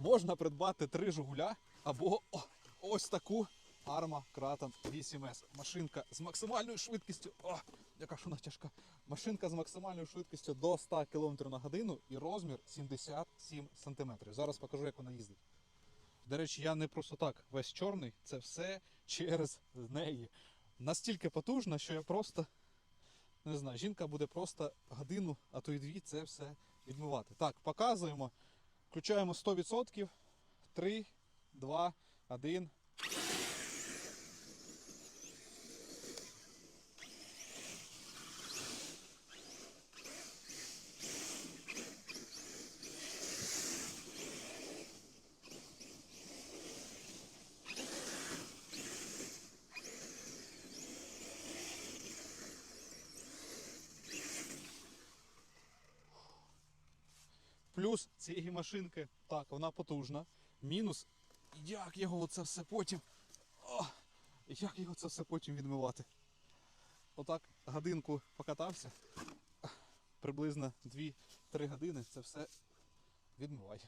можна придбати три Жигуля або ось таку Arma Kraton 8S. Машинка з максимальною швидкістю. О, яка ж вона тяжка. Машинка з максимальною швидкістю до 100 км на годину і розмір 77 см. Зараз покажу, як вона їздить. До речі, я не просто так весь чорний, це все через неї. Настільки потужна, що я просто не знаю, жінка буде просто годину, а то й дві це все відмивати. Так, показуємо. Включаємо 100%. 3, 2, 1. Плюс цієї машинки, так, вона потужна. Мінус, як його це все потім. О, як його це все потім відмивати? Отак годинку покатався. Приблизно 2-3 години це все відмивай.